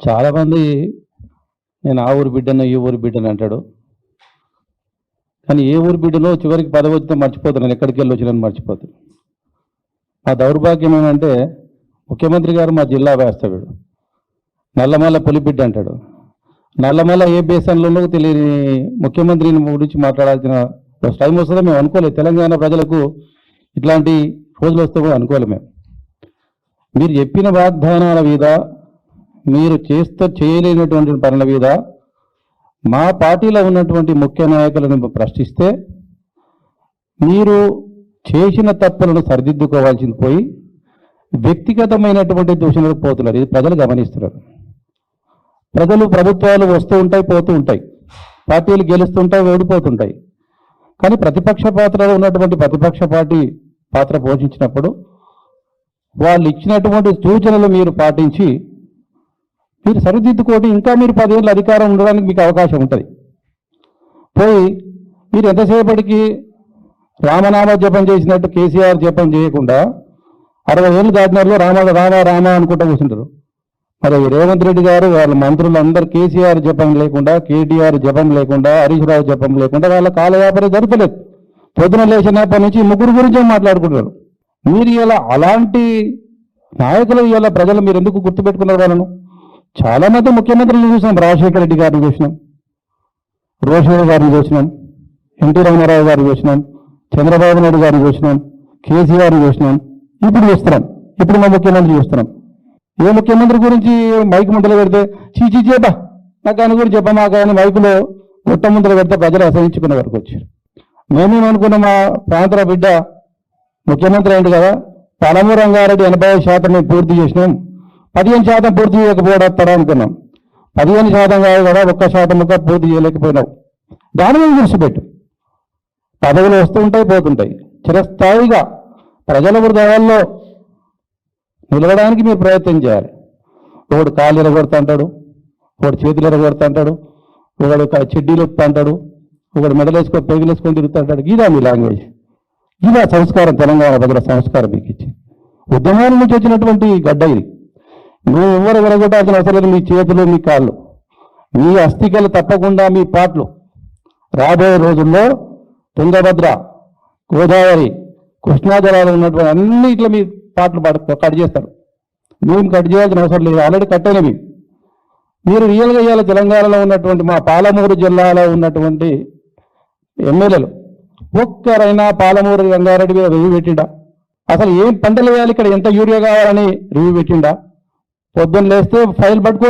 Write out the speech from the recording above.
చాలామంది నేను ఆ ఊరు బిడ్డను ఈ ఊరు బిడ్డను అంటాడు. కానీ ఏ ఊరు బిడ్డలో చివరికి పదవి వచ్చితే మర్చిపోతున్నాను ఎక్కడికి వెళ్ళి వచ్చినాను మర్చిపోతున్నాను మా దౌర్భాగ్యం ఏమంటే ముఖ్యమంత్రి గారు మా జిల్లా వేస్తాడు. నల్లమల్ల పులిబిడ్డ అంటాడు. నల్లమల్ల ఏ బేసన్లోనూ తెలియని ముఖ్యమంత్రిని గురించి మాట్లాడాల్సిన టైం వస్తుందో మేము అనుకోలేదు. తెలంగాణ ప్రజలకు ఇట్లాంటి రోజులు వస్తే కూడా అనుకోలేము మేము. మీరు చెప్పిన వాగ్దానాల మీద మీరు చేస్తే చేయలేనటువంటి పనుల మీద మా పార్టీలో ఉన్నటువంటి ముఖ్య నాయకులను ప్రశ్నిస్తే మీరు చేసిన తప్పులను సరిదిద్దుకోవాల్సింది పోయి వ్యక్తిగతమైనటువంటి దూషణలకు పోతున్నారు. ఇది ప్రజలు గమనిస్తున్నారు. ప్రజలు ప్రభుత్వాలు వస్తూ ఉంటాయి పోతూ ఉంటాయి. పార్టీలు గెలుస్తుంటాయి ఓడిపోతుంటాయి. కానీ ప్రతిపక్ష పాత్రలో ఉన్నటువంటి ప్రతిపక్ష పార్టీ పాత్ర పోషించినప్పుడు వాళ్ళు ఇచ్చినటువంటి సూచనలు మీరు పాటించి మీరు సరిదిద్దుకోండి ఇంకా మీరు పదేళ్ళు అధికారం ఉండడానికి మీకు అవకాశం ఉంటుంది. పోయి మీరు ఎంతసేపటికి రామనామ జపం చేసినట్టు కేసీఆర్ జపం చేయకుండా అరవై ఏళ్ళు దాటినారులో రామ రామ రామ అనుకుంటూ కూర్చుంటారు. మరి రేవంత్ రెడ్డి గారు వాళ్ళ మంత్రులందరూ కేసీఆర్ జపం లేకుండా కేటీఆర్ జపం లేకుండా హరీష్ రావు జపం లేకుండా వాళ్ళ కాలయాపన జరపలేదు. పొద్దున లేచినప్పటి నుంచి ముగ్గురు గురించే మాట్లాడుకుంటారు మీరు ఇలా అలాంటి నాయకులు ఇలా ప్రజలు మీరు ఎందుకు గుర్తుపెట్టుకున్నారు వాళ్ళను? చాలా మంది ముఖ్యమంత్రులు చూసినాం. రాజశేఖర రెడ్డి గారిని చూసినాం. రోషయ్య గారిని చూసినాం. ఎన్టీ రామారావు గారిని చూసినాం. చంద్రబాబు నాయుడు గారిని చూసినాం. కేసీఆర్ని చూసినాం. ఇప్పుడు చూస్తున్నాం. ఇప్పుడు మా ముఖ్యమంత్రి చూస్తున్నాం. ఏ ముఖ్యమంత్రి గురించి మైక్ ముందలు పెడితే చీచీ చేప నాకు ఆయన గురించి చెప్పమా కానీ మైకులో గుట్ట ముందలు పెడితే ప్రజలు అసహించుకున్న వరకు వచ్చారు. మేమేమనుకున్న మా ప్రాంతాల బిడ్డ ముఖ్యమంత్రి అయింది కదా పలమూరు రంగారెడ్డి ఎనభై శాతం మేము పూర్తి చేసినాం. పదిహేను శాతం పూర్తి చేయకపోవడం అనుకున్నాం. పదిహేను శాతం కాదు కూడా ఒక్క శాతం ముక్క పూర్తి చేయలేకపోయినావు. దాని మీద దృష్టిపెట్టు పదవులు వస్తుంటాయి పోతుంటాయి. చిరస్థాయిగా ప్రజల హృదయాల్లో నిలవడానికి మీరు ప్రయత్నం చేయాలి. ఒకడు కాళ్ళు ఎరగొడతా అంటాడు ఒకడు చేతులు ఎరగొడతా ఒకడు చెడ్డీలు ఒప్పుతా ఒకడు మెడలేసుకొని పెగిలేసుకొని తిరుగుతా ఇదా మీ లాంగ్వేజ్. ఇదా సంస్కారం తెలంగాణ ప్రజల సంస్కారం మీకు ఇచ్చి ఉద్యమాల నుంచి వచ్చినటువంటి గడ్డ ఇది. నువ్వు ఎవరు విరగొట్టాల్సిన అవసరం లేదు. మీ చేతులు మీ కాళ్ళు. మీ అస్థికలు తప్పకుండా మీ పాటలు. రాబోయే రోజుల్లో తుంగభద్ర గోదావరి కృష్ణా జలాలు ఉన్నటువంటి అన్ని ఇట్లా మీ పాటలు పాడు కట్ చేస్తారు. మేము కట్ చేయాల్సిన అవసరం లేదు. ఆల్రెడీ కట్టేనే మీరు రియల్గా ఇవాళ తెలంగాణలో ఉన్నటువంటి మా పాలమూరు జిల్లాలో ఉన్నటువంటి ఎమ్మెల్యేలు ఒక్కరైనా పాలమూరు రంగారెడ్డి మీద రివ్యూ పెట్టిండా? అసలు ఏం పంటలు వేయాలి? ఇక్కడ ఎంత యూరియా కావాలని రివ్యూ పెట్టిండా? పొద్దున్న లేస్తే ఫైల్ పట్టుకొని